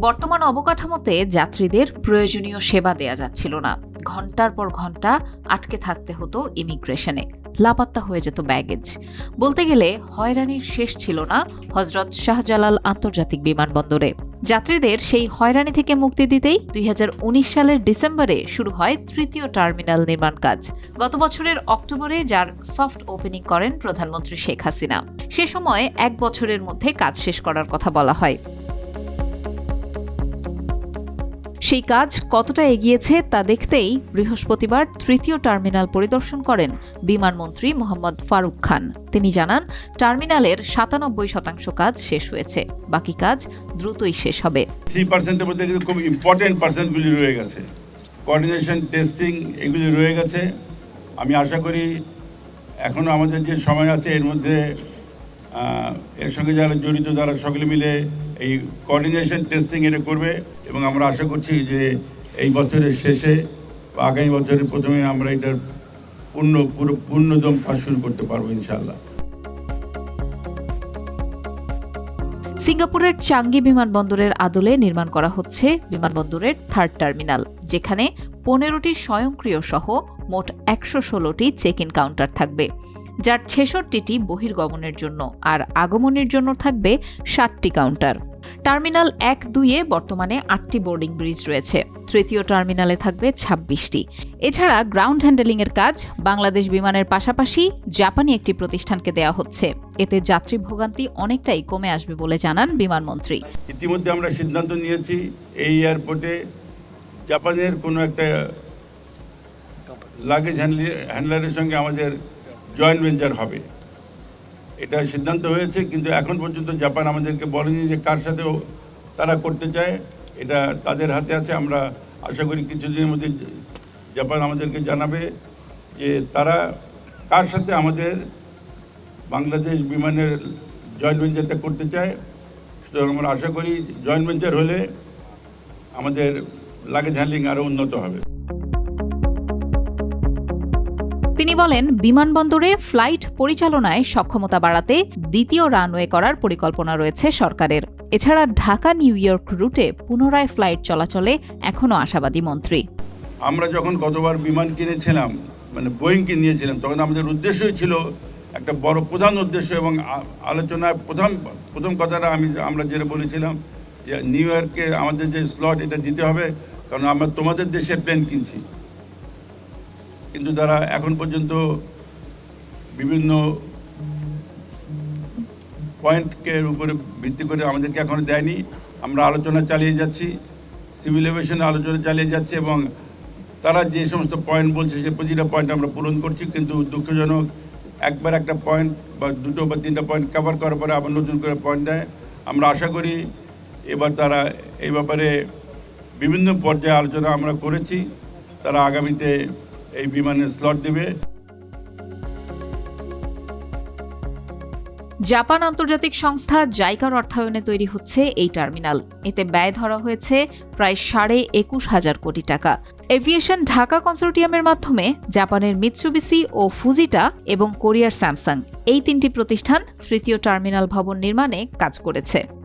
বর্তমান অবকাঠামোতে যাত্রীদের প্রয়োজনীয় সেবা দেয়া যাচ্ছিল না। ঘণ্টার পর ঘণ্টা আটকে থাকতে হতো ইমিগ্রেশনে। লাপাত্তা হয়ে যেত ব্যাগেজ। বলতে গেলে হয়রানির শেষ ছিল না হজরত শাহজালাল আন্তর্জাতিক বিমানবন্দরে। যাত্রীদের সেই হয়রানি থেকে মুক্তি দিতেই দুই হাজার উনিশ সালের ডিসেম্বরে শুরু হয় তৃতীয় টার্মিনাল নির্মাণ কাজ। গত বছরের অক্টোবরে যার সফট ওপেনিং করেন প্রধানমন্ত্রী শেখ হাসিনা। সে সময় এক বছরের মধ্যে কাজ শেষ করার কথা বলা হয়। সেই কাজ কতটা এগিয়েছে তা দেখতেই বৃহস্পতিবার তৃতীয় টার্মিনাল পরিদর্শন করেন বিমানমন্ত্রী মোহাম্মদ ফারুক খান। তিনি জানান, টার্মিনালের সাতানব্বই শতাংশ কাজ শেষ হয়েছে, বাকি কাজ দ্রুতই শেষ হবে। পার্সেন্টের মধ্যে খুব ইম্পর্টেন্ট পার্সেন্টগুলি রয়ে গেছে। কোঅর্ডিনেশন টেস্টিং এগুলি রয়ে গেছে। আমি আশা করি এখনও আমাদের যে সময় আছে, এর মধ্যে এর সঙ্গে যারা জড়িত তারা সকলে মিলে এই কোঅর্ডিনেশন টেস্টিং এটা করবে। এবং আমরা আশা করছি যে এই বছরের শেষে বা আগামী বছরের প্রথমে আমরা এটার পূর্ণ, পুরো, পূর্ণদম কাজ শুরু করতে পারব ইনশাআল্লাহ। সিঙ্গাপুরের চাঙ্গি বিমানবন্দরের আদলে নির্মাণ করা হচ্ছে বিমানবন্দরের থার্ড টার্মিনাল, যেখানে পনেরোটি স্বয়ংক্রিয় সহ মোট একশো ষোলোটি চেক ইন কাউন্টার থাকবে, যার ছেষট্টিটি বহির্গমনের জন্য, আর আগমনের জন্য থাকবে ষাটটি কাউন্টার। টার্মিনাল এক দুইয়ে বর্তমানে আটটি বোর্ডিং ব্রিজ রয়েছে। তৃতীয় টার্মিনালে থাকবে ছাব্বিশটি। এছাড়া গ্রাউন্ড হ্যান্ডেলিংয়ের কাজ বাংলাদেশ বিমানের পাশাপাশি জাপানি একটি প্রতিষ্ঠানকে দেওয়া হচ্ছে। এতে যাত্রী ভোগান্তি অনেকটাই কমে আসবে বলে জানান বিমানমন্ত্রী। ইতিমধ্যে আমরা সিদ্ধান্ত নিয়েছি এই এয়ারপোর্টে জাপানের কোনো একটা লাগেজ হ্যান্ডলারের সঙ্গে আমাদের জয়েন্ট ভেঞ্চার হবে। এটা সিদ্ধান্ত হয়েছে, কিন্তু এখন পর্যন্ত জাপান আমাদেরকে বলেনি যে কার সাথেও তারা করতে চায়। এটা তাদের হাতে আছে, আমরা আশা করি কিছুদিনের মধ্যে জাপান আমাদেরকে জানাবে যে তারা কার সাথে আমাদের বাংলাদেশ বিমানের জয়েন্ট ভেঞ্চারটা করতে চায়। সুতরাং আমরা আশা করি জয়েন্ট ভেঞ্চার হলে আমাদের লাগেজ হ্যান্ডলিং আরও উন্নত হবে। তিনি বলেন, বিমানবন্দরে ফ্লাইট পরিচালনায় সক্ষমতা বাড়াতে দ্বিতীয় রানওয়ে করার পরিকল্পনা রয়েছে সরকারের। এছাড়া ঢাকা, নিউ ইয়র্ক রুটে পুনরায় ফ্লাইট চলাচলে এখনও আশাবাদী মন্ত্রী। আমরা যখন গতবার বিমান কিনেছিলাম মানে বোয়িং কিনিয়েছিলাম, তখন আমাদের উদ্দেশ্যই ছিল একটা বড় প্রধান উদ্দেশ্য এবং আলোচনায় প্রথম প্রথম কথাটা আমি, আমরা যেটা বলেছিলাম যে নিউ ইয়র্কে আমাদের যে স্লট এটা দিতে হবে, কারণ আমরা তোমাদের দেশে প্লেন কিনছি। কিন্তু তারা এখন পর্যন্ত বিভিন্ন পয়েন্টকে উপরে ভিত্তি করে আমাদেরকে এখনও দেয়নি, আমরা আলোচনা চালিয়ে যাচ্ছি সিভিল এভিয়েশনে আলোচনা চালিয়ে যাচ্ছে এবং তারা যে সমস্ত পয়েন্ট বলছে সে প্রতিটা পয়েন্ট আমরা পূরণ করছি, কিন্তু দুঃখজনক একবার একটা পয়েন্ট বা দুটো বা তিনটা পয়েন্ট কভার করার পরে আবার নতুন করে পয়েন্ট দেয়। আমরা আশা করি এবার তারা এই ব্যাপারে বিভিন্ন পর্যায়ে আলোচনা আমরা করেছি, তারা আগামীতে এই বিমানের স্লট দেবে। জাপান আন্তর্জাতিক সংস্থা জাইকার অর্থায়নে তৈরি হচ্ছে এই টার্মিনাল। এতে ব্যয় ধরা হয়েছে প্রায় সাড়ে একুশ হাজার কোটি টাকা। এভিয়েশন ঢাকা কনসোর্টিয়ামের মাধ্যমে জাপানের মিৎসুবিসি ও ফুজিটা এবং কোরিয়ার স্যামসাং এই তিনটি প্রতিষ্ঠান তৃতীয় টার্মিনাল ভবন নির্মাণে কাজ করেছে।